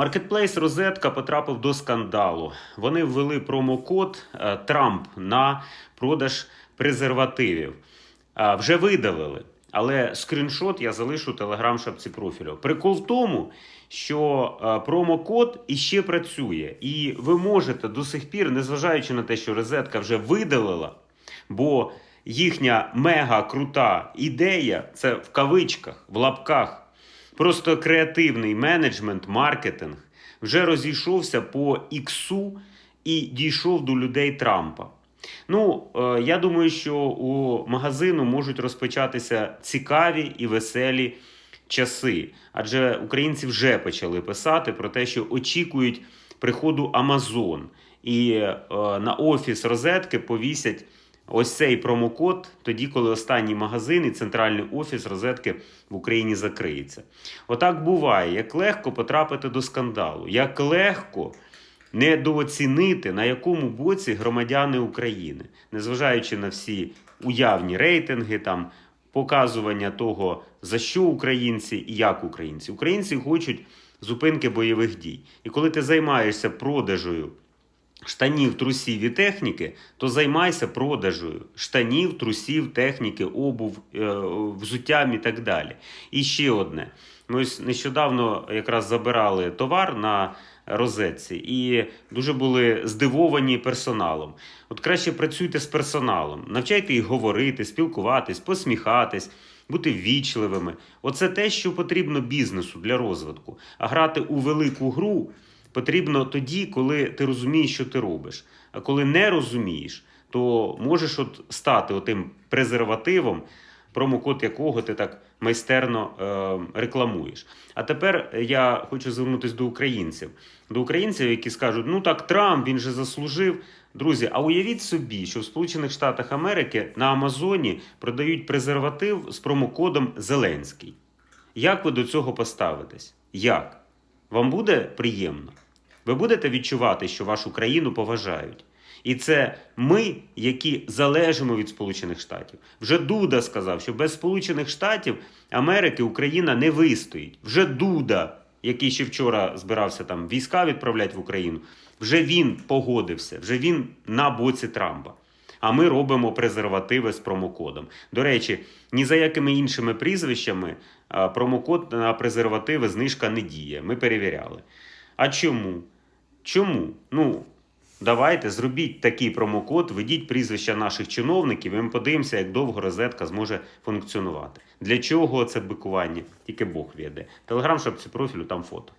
Маркетплейс Розетка потрапив до скандалу. Вони ввели промокод е, Трамп на продаж презервативів. Е, Вже видалили. Але скріншот я залишу телеграм-шапці профілю. Прикол в тому, що е, промокод іще працює, і ви можете до сих пір, незважаючи на те, що розетка вже видалила, бо їхня мега крута ідея це в кавичках, в лапках. Просто креативний менеджмент, маркетинг вже розійшовся по іксу і дійшов до людей Трампа. Ну, е, я думаю, що у магазину можуть розпочатися цікаві і веселі часи. Адже українці вже почали писати про те, що очікують приходу Амазон. І е, на офіс розетки повісять ось цей промокод, тоді, коли останній магазин і центральний офіс розетки в Україні закриється. Отак буває, як легко потрапити до скандалу, як легко недооцінити, на якому боці громадяни України, незважаючи на всі уявні рейтинги, там показування того, за що українці і як українці. Українці хочуть зупинки бойових дій. І коли ти займаєшся продажею штанів, трусів і техніки, то займайся продажею штанів, трусів, техніки, обув, е, взуттям і так далі. І ще одне. Ми ось нещодавно якраз забирали товар на розетці і дуже були здивовані персоналом. От краще працюйте з персоналом, навчайте їх говорити, спілкуватись, посміхатись. Бути ввічливими. Оце те, що потрібно бізнесу для розвитку. А грати у велику гру потрібно тоді, коли ти розумієш, що ти робиш. А коли не розумієш, то можеш от стати отим презервативом, промокод якого ти так майстерно е, рекламуєш. А тепер я хочу звернутися до українців. До українців, які скажуть, ну так Трамп він же заслужив. Друзі, а уявіть собі, що в Сполучених Штатах Америки на Амазоні продають презерватив з промокодом Зеленський. Як ви до цього поставитесь? Як? Вам буде приємно? Ви будете відчувати, що вашу країну поважають? І це ми, які залежимо від Сполучених Штатів. Вже Дуда сказав, що без Сполучених Штатів Америки Україна не вистоїть. Вже Дуда, який ще вчора збирався там війська відправляти в Україну, вже він погодився, вже він на боці Трампа. А ми робимо презервативи з промокодом. До речі, ні за якими іншими прізвищами промокод на презервативи знижка не діє. Ми перевіряли. А чому? Чому? Ну, давайте зробіть такий промокод, введіть прізвища наших чиновників, і ми подивимося, як довго розетка зможе функціонувати. Для чого це бикування? Тільки Бог веде. Телеграм, шапці профілю, там фото.